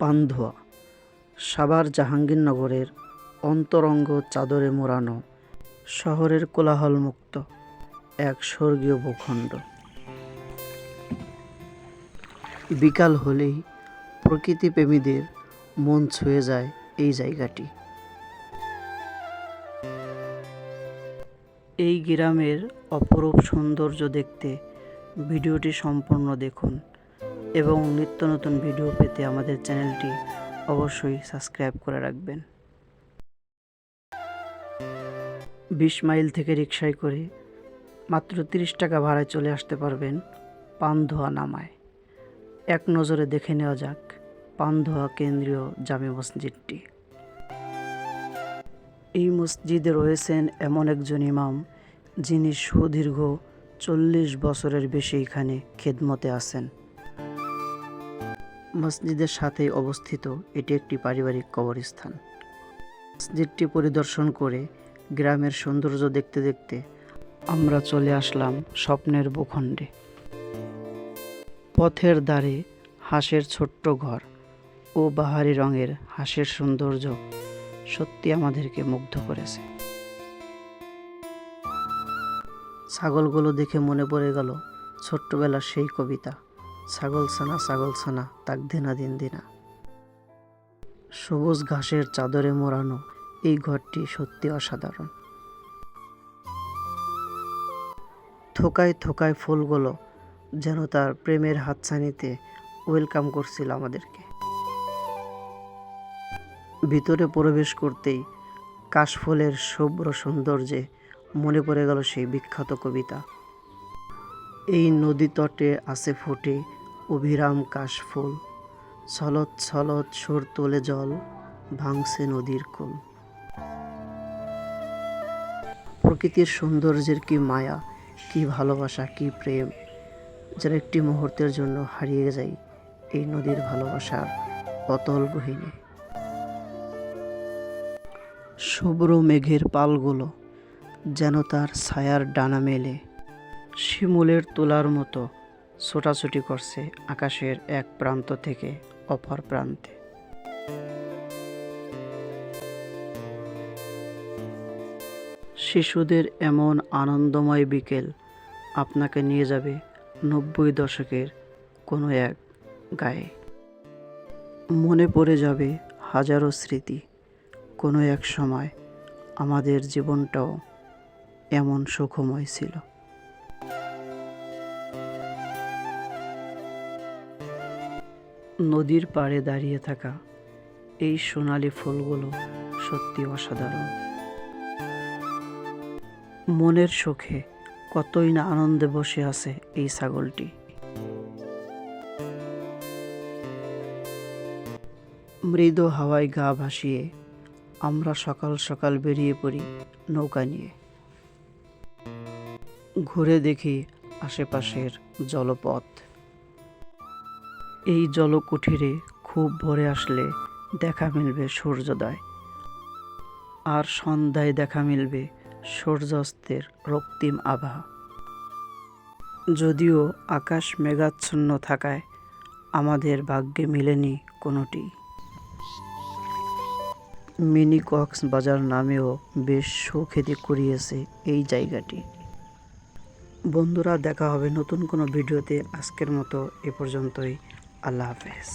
পান্ধোয়া, সাভার জাহাঙ্গীরনগরের অন্তরঙ্গ চাদরে মোড়ানো শহরের কোলাহলমুক্ত এক স্বর্গীয় ভূখণ্ড। বিকাল হলেই প্রকৃতিপ্রেমীদের মন ছুঁয়ে যায় এই জায়গাটি। এই গ্রামের অপরূপ সৌন্দর্য দেখতে ভিডিওটি সম্পূর্ণ দেখুন। এবং নিত্য নতুন ভিডিও পেতে আমাদের চ্যানেলটি অবশ্যই সাবস্ক্রাইব করে রাখবেন। বিশ মাইল থেকে রিক্সায় করে মাত্র তিরিশ টাকা ভাড়ায় চলে আসতে পারবেন পানধোয়া নামায়। এক নজরে দেখে নেওয়া যাক পানধোয়া কেন্দ্রীয় জামে মসজিদটি। এই মসজিদে রয়েছেন এমন একজন ইমাম যিনি সুদীর্ঘ চল্লিশ বছরের বেশি এখানে খেদমতে আছেন। মসজিদের সাথেই অবস্থিত, এটি একটি পারিবারিক কবরস্থান। মসজিদটি পরিদর্শন করে গ্রামের সৌন্দর্য দেখতে দেখতে আমরা চলে আসলাম স্বপ্নের ভূখণ্ডে। পথের দ্বারে হাঁসের ছোট্ট ঘর ও বাহারি রঙের হাঁসের সৌন্দর্য সত্যি আমাদেরকে মুগ্ধ করেছে। ছাগলগুলো দেখে মনে পড়ে গেল ছোট্টবেলার সেই কবিতা। ছাগল ছানা ছাগল ছানা, তাক দিনা দিন দিনা। সবুজ ঘাসের চাদরে মোড়ানো এই ঘরটি সত্যি অসাধারণ। থোকায় থোকায় ফুলগুলো যেন তার প্রেমের হাতছানিতে ওয়েলকাম করছিল আমাদেরকে। ভিতরে প্রবেশ করতেই কাশফুলের শুভ্র সৌন্দর্যে মনে পড়ে গেল সেই বিখ্যাত কবিতা। এই নদী তটে আছে ফুটে অভিরাম কাশফুল। ছলত ছলত সুর তোলে জল, ভাঙছে নদীর কোল। প্রকৃতির সৌন্দর্যের কি মায়া, কি ভালোবাসা, কি প্রেম যার একটি মুহূর্তের জন্য হারিয়ে যাই এই নদীর ভালোবাসার অতল গহিনে। শুভ্র মেঘের পালগুলো যেন তার ছায়ার ডানা মেলে, শিমুলের তোলার মতো ছোটাছুটি করছে আকাশের এক প্রান্ত থেকে অপর প্রান্তে। শিশুদের এমন আনন্দময় বিকেল আপনাকে নিয়ে যাবে নব্বই দশকের কোনো এক গায়ে। মনে পড়ে যাবে হাজারো স্মৃতি কোনো এক সময় আমাদের জীবনটাও এমন সুখময় ছিল। নদীর পাড়ে দাঁড়িয়ে থাকা এই সোনালি ফুলগুলো সত্যি অসাধারণ। মনের সুখে কতই না আনন্দে বসে আছে এই ছাগলটি। মৃদু হাওয়ায় গা ভাসিয়ে আমরা সকাল সকাল বেরিয়ে পড়ি নৌকা নিয়ে। ঘুরে দেখি আশেপাশের জলপথ। এই জলকুঠিরে খুব ভোরে আসলে দেখা মিলবে সূর্যোদয়। আর সন্ধ্যায় দেখা মিলবে সূর্যাস্তের রক্তিম আভা যদিও আকাশ মেঘাচ্ছন্ন থাকায় আমাদের ভাগ্যে মিলেনি কোনোটি। মিনি কক্স বাজার নামেও বেশ সুখ্যাতি করিয়েছে এই জায়গাটি। বন্ধুরা, দেখা হবে নতুন কোনো ভিডিওতে। আজকের মতো এ পর্যন্তই। আল্লাহ হাফেজ